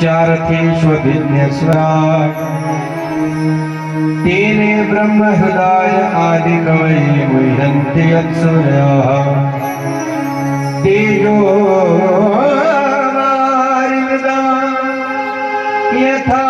चारथेष्वभिज्ञस्वराट् तेने ब्रह्महृदाय आदिकवै मुह्यन्ति यत्सूर्याः। तेजो यथा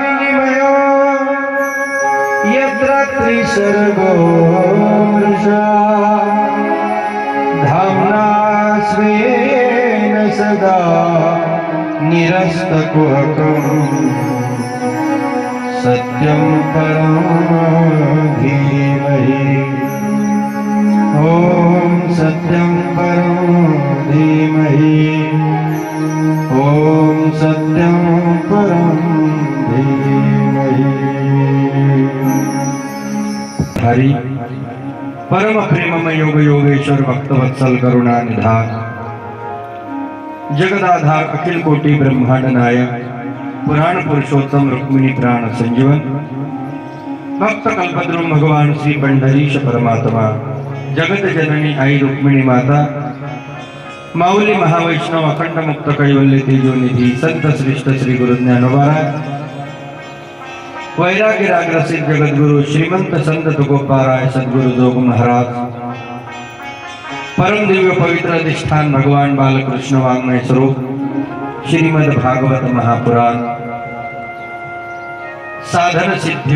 विनिमयो यत्र त्रिसर्गो मृषा। धाम्ना स्वेन सदा निरस्तकुहकम् सत्यं परं धीमहि ॐ सत्यं परं धीमहि ॐ सत्यं परं धीमहि हरि। परमप्रेममयोगयोगेश्वर योग भक्तवत्सल करुणा निधान જગદાધાર અખિલ કોટી બ્રહ્માંડ નાયક પુરાણ પુરુષોત્તમ રૂકમિણી પ્રાણ સંજીવન ભક્ત કલ્પદ્રુ ભગવાન શ્રી પંડરીશ પરમાત્મા જગત જનની આઈ રૂકમિણી માતા માઉલી મહાવૈષ્ણવ અખંડ મુક્ત કૈવલ્ય તેજો નિધિ સંત શ્રેષ્ઠ શ્રી ગુરુ જ્ઞાન વૈરાગ્ય વૈરાગ્યરાગ્રસિક જગદગુરુ શ્રીમંત સંત ગોપારાય સદગુરુ જોગ મહારાજ परम दिव्य पवित्र अधिष्ठान भगवान बालकृष्ण वाङ्मय स्वरूप श्रीमद भागवत महापुराण साधन सिद्ध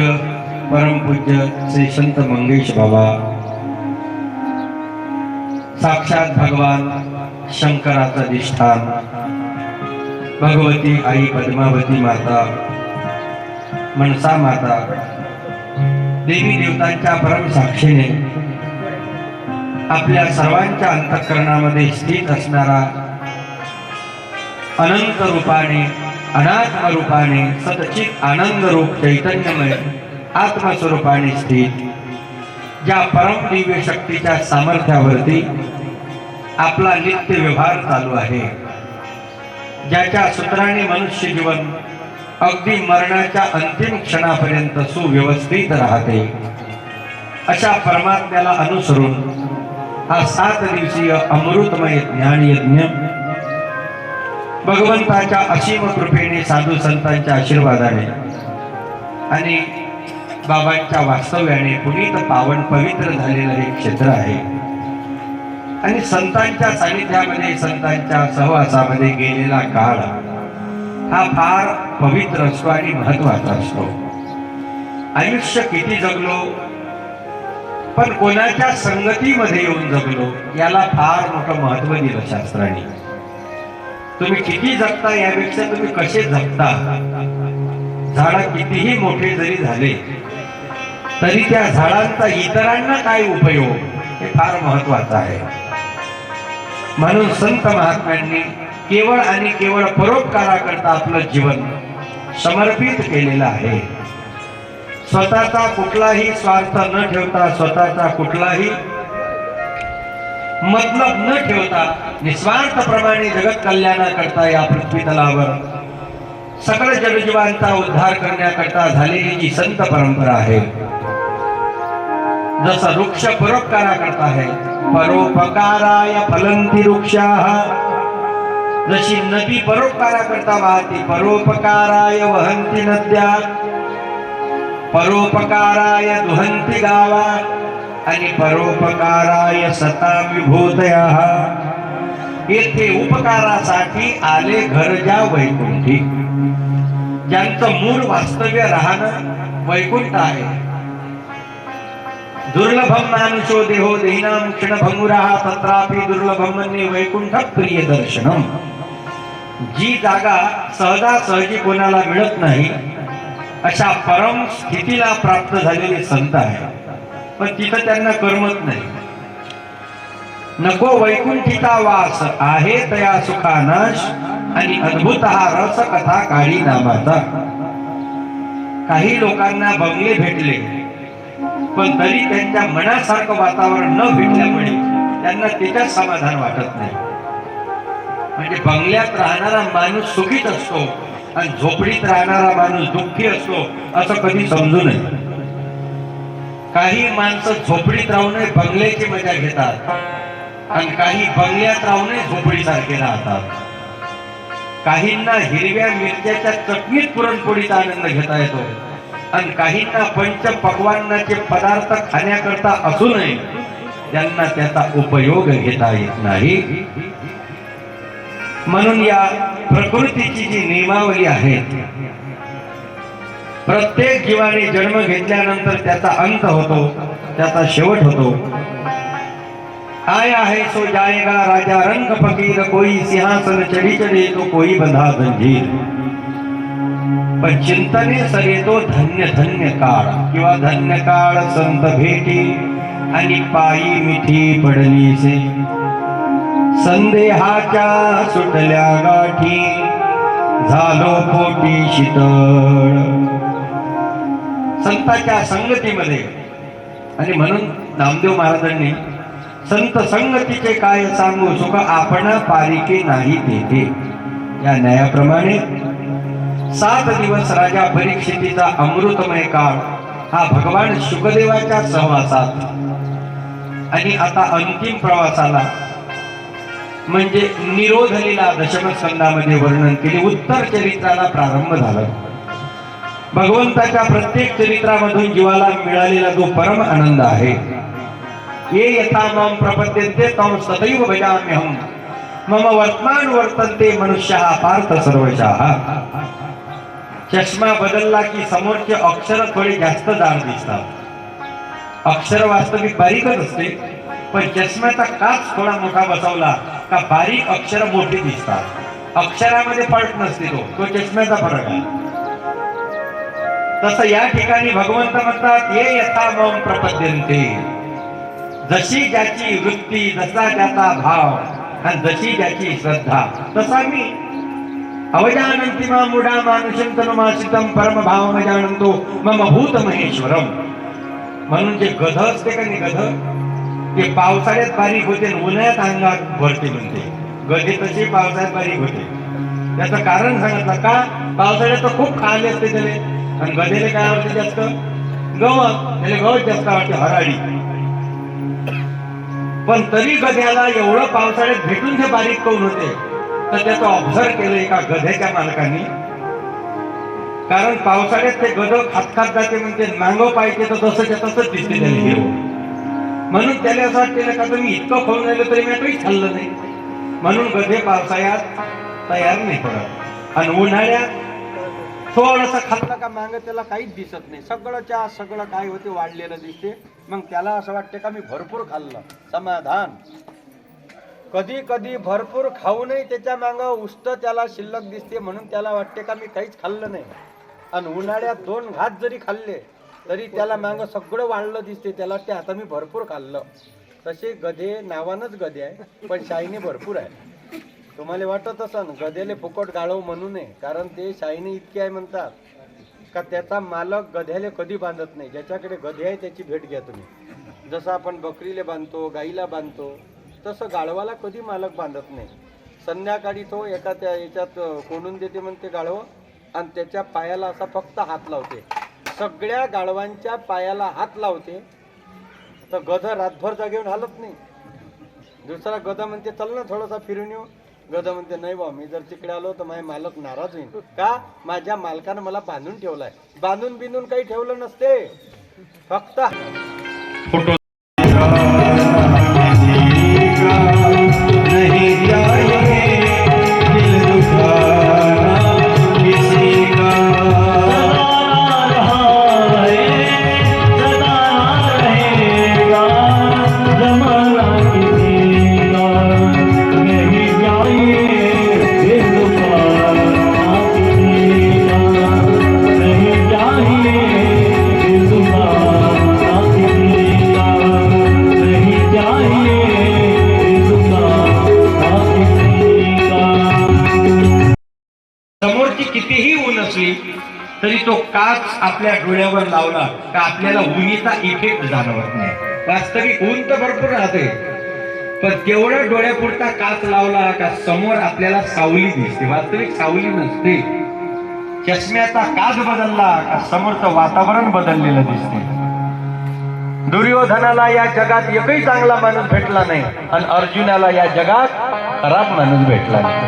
परम पूज्य श्री संत मंगेश बाबा साक्षात भगवान शंकराचं अधिष्ठान भगवती आई पद्मावती माता मनसा माता देवी देवतांच्या परम साक्षीने आपल्या सर्वांच्या अंतःकरणामध्ये स्थित असणारा अनंत रूपाने अनात्म रूपाने सतचित आनंद रूप चैतन्यमय आत्मस्वरूपाने स्थित ज्या परम दिव्य शक्तीच्या सामर्थ्यावरती आपला नित्य व्यवहार चालू आहे. ज्याच्या सूत्राने मनुष्य जीवन अगदी मरणाच्या अंतिम क्षणापर्यंत सुव्यवस्थित राहते. अशा परमात्म्याला अनुसरून हा सात दिवसीय अमृतमय ज्ञान यज्ञ भगवंताच्या असीम कृपेने साधू संतांच्या आशीर्वादाने आणि बाबांच्या वास्तव्याने पुनीत पावन पवित्र झालेलं हे क्षेत्र आहे. आणि संतांच्या सानिध्यामध्ये संतांच्या सहवासामध्ये गेलेला काळ हा फार पवित्र असतो आणि महत्त्वाचा असतो. आयुष्य किती जगलो पण कोणाच्या संगतीमध्ये येऊन जगलो याला फार मोठं महत्त्व दिलं शास्त्राने. तुम्ही किती जगता यापेक्षा तुम्ही कसे जगता? झाड कितीही मोठे जरी झाले तरी त्या झाडांचा इतरांना काय उपयोग? हे फार महत्वाचं आहे. म्हणून संत महात्म्यांनी केवळ आणि केवळ परोपकाराकरता आपलं जीवन समर्पित केलेलं आहे. स्वतःचा कुठलाही स्वार्थ न ठेवता स्वतःचा कुठलाही मतलब न ठेवता निस्वार्थप्रमाणे जगत कल्याणाकरता या पृथ्वी तलावर सकळ जगजीवांचा उद्धार करण्याकरता झालेली जी संत परंपरा आहे जसा वृक्ष परोपकाराकरता आहे. परोपकाराय फलंती वृक्षाः. जशी नदी परोपकाराकरता वाहते परोपकाराय वहंती नद्या परोपकाराय दुहंती गावा आणि परोपकाराय सता विभूतया। येथे उपकारासाठी आले घर ज्या वैकुंठी। ज्यांचं मूळ वास्तव्य राहणं वैकुंठ आहे। दुर्लभम मानुषो देहो देहिनाम क्षण भंगुरा तत्रापि दुर्लभम मन्ये वैकुंठ प्रिय दर्शनम जी जागा सहजासहजी कोणाला मिळत नाही अशा परम स्थितीला प्राप्त झालेले संत आहे पण तिथं त्यांना करमत नाही. नको वैकुंठिता वास आहे तया सुखानाश आणि अद्भुत हा रस कथा काळी नामाचा. काही लोकांना बंगले भेटले पण तरी त्यांच्या मनासारखं वातावरण न भेटल्यामुळे त्यांना त्याच्यात समाधान वाटत नाही. म्हणजे बंगल्यात राहणारा माणूस सुखीत असतो. आणि झोपडीत राहणारा माणूस दुःखी असतो असं कधी समजू नये. काही माणसं झोपडीत राहून बंगल्याची मजा घेतात आणि काही बंगल्यात राहून झोपडीसारखे राहतात. काहींना हिरव्या मिरच्याच्या चटणीत पुरणपोळीचा आनंद घेता येतो आणि काहींना पंच पकवानाचे पदार्थ खाण्याकरता असूनही त्यांना त्याचा उपयोग घेता येत नाही. म्हणून या प्रकृतीची जी नियमावली आहे प्रत्येक जीवाने जन्म घेतल्यानंतर त्याचा अंत होतो त्याचा शेवट होतो. आया है सो जाएगा राजा रंग फकीर कोई सिंहासन चढ़ी चढ़े तो कोई बंधा जंजीर. पण चिंतने सरे तो धन्य धन्य काळ किंवा धन्य काळ संत भेटी आणि पायी मिठी पडलीसे. संदेहाच्या सुटल्या गाठी झालो पोटी शीतळ. संताच्या संगतीमध्ये आणि म्हणून नामदेव महाराजांनी संत संगतीचे काय सांगू सुख आपण पारिके नाही देते या न्यायाप्रमाणे सात दिवस राजा परीक्षितीचा अमृतमय काळ हा भगवान शुकदेवाच्या सहवासात आणि आता अंतिम प्रवासाला म्हणजे निरोधलीला दशमस्कंदामध्ये वर्णन केले. उत्तर चरित्राला प्रारंभ झाला. भगवंताच्या प्रत्येक चरित्रामधून जीवाला मिळालेला जो परम आनंद आहे ये यथा मम प्रपद्यन्ते तम सदैव भजाम्यहम मम वर्तमान वर्तन्ते मनुष्य पार्थ सर्वशः. चष्मा बदलला की समोरचे अक्षर थोडे जास्त जाड दिसतात. अक्षर वास्तविक बारीकच असते पण चष्म्याचा काच थोडा मोठा बसवला का बारीक अक्षर मोठी दिसतात. अक्षरामध्ये फरक नसते तो. तो चष्म्याचा फरक आहे. तसं या ठिकाणी भगवंत म्हणतात ये यथा मम प्रपद्यंते जशी ज्याची वृत्ती जसा त्याचा भाव आणि जशी ज्याची श्रद्धा. तसा मी. अवजानंती मा मुडा मानुषं तनुमासितम परम भाव जानंतो मम भूत महेश्वरम म्हणून जे गध असते का नाही गध? ते पावसाळ्यात बारीक होते उन्हाळ्यात अंगात भरते म्हणते गधे तसे पावसाळ्यात बारीक होते. त्याचं कारण सांगितलं का पावसाळ्यात तर खूप खाले असते त्याने. आणि गधेले काय आवडते जास्त? गवत. त्याला गवत जास्त आवडते हराळी. पण तरी गध्याला एवढं पावसाळ्यात भेटून ते बारीक करून होते? तर त्याचं ऑब्झर्व केलं एका गध्याच्या मालकाने. कारण पावसाळ्यात ते गध खात खात जाते म्हणजे नांग पाहिजे तर तसं तसंच दिसते त्याने हिरो म्हणून त्याला असं वाटते का तुम्ही इतकं खाऊन राहिलं तरी मी काहीच खाल्लं नाही. म्हणून गधे पावसाळ्यात तयार नाही पडत. आणि उन्हाळ्यात थोडस खाल्लं का मांग त्याला काहीच दिसत नाही. सगळं चहा सगळं काय होते वाढलेलं दिसते. मग त्याला असं वाटते का मी भरपूर खाल्लं. समाधान. कधी कधी भरपूर खाऊनही त्याच्या मांग उष्ट त्याला शिल्लक दिसते म्हणून त्याला वाटते का मी काहीच खाल्लं नाही. आणि उन्हाळ्यात दोन घात जरी खाल्ले तरी त्याला मागं सगळं वाढलं दिसते त्याला वाटते आता मी भरपूर खाल्लं. तसे गधे नावानच गधे आहे पण शाईने भरपूर आहे. तुम्हाला वाटत असन गधेले फुकट गाळव म्हणू नये कारण ते शाईने इतके आहे म्हणतात का त्याचा मालक गध्याले कधी बांधत नाही. ज्याच्याकडे गधे आहे त्याची भेट घ्या तुम्ही. जसं आपण बकरीले बांधतो गाईला बांधतो तसं गाळवाला कधी मालक बांधत नाही. संध्याकाळी तो एका त्या याच्यात कोंडून देते म्हणते गाळव आणि त्याच्या पायाला असा फक्त हात लावते. सगळ्या गाढवांच्या पायाला हात लावते. तर गध रातभर जागेवर हालत नाही. दुसरा गदा म्हणते चल ना थोडासा फिरून येऊ. गदा म्हणते नाही बा मी जर तिकडे आलो तर माझे मालक नाराज होईल. का? माझ्या मालकानं मला बांधून ठेवलाय. बांधून बिंधून काही ठेवलं नसते. फक्त असली तरी तो काच आपल्या डोळ्यावर लावला का आपल्याला उन्हीचा इफेक्ट जाणवत नाही. वास्तविक ऊन तर भरपूर राहते पण तेवढ्या डोळ्यापुरता काच लावला का समोर आपल्याला सावली दिसते. वास्तविक सावली नसते. चष्म्याचा काच बदलला का समोरचं वातावरण बदललेलं दिसते. दुर्योधनाला या जगात एकही चांगला माणूस भेटला नाही आणि अर्जुनाला या जगात खराब माणूस भेटला नाही.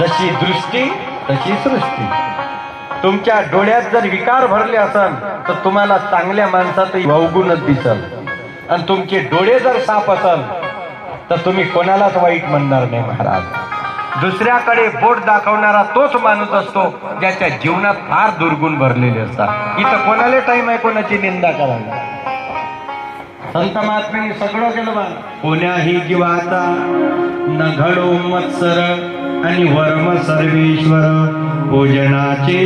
जशी दृष्टी तशी सृष्टी. तुमच्या डोळ्यात जर विकार भरले असल तर तुम्हाला चांगल्या माणसातही अवगुणच दिसल. आणि तुमचे डोळे जर साफ असल तर तुम्ही कोणालाच वाईट म्हणणार नाही महाराज. दुसऱ्याकडे बोट दाखवणारा तोच माणूस असतो ज्याच्या जीवनात फार दुर्गुण भरलेले असतात. इथं कोणाला टाइम आहे कोणाची निंदा करायला? संत महात्म्यांनी सगळं केलं बा. कोण्याही जीवाचा न घडो मत्सर आणि वर्म सर्वेश्वर पूजनाचे.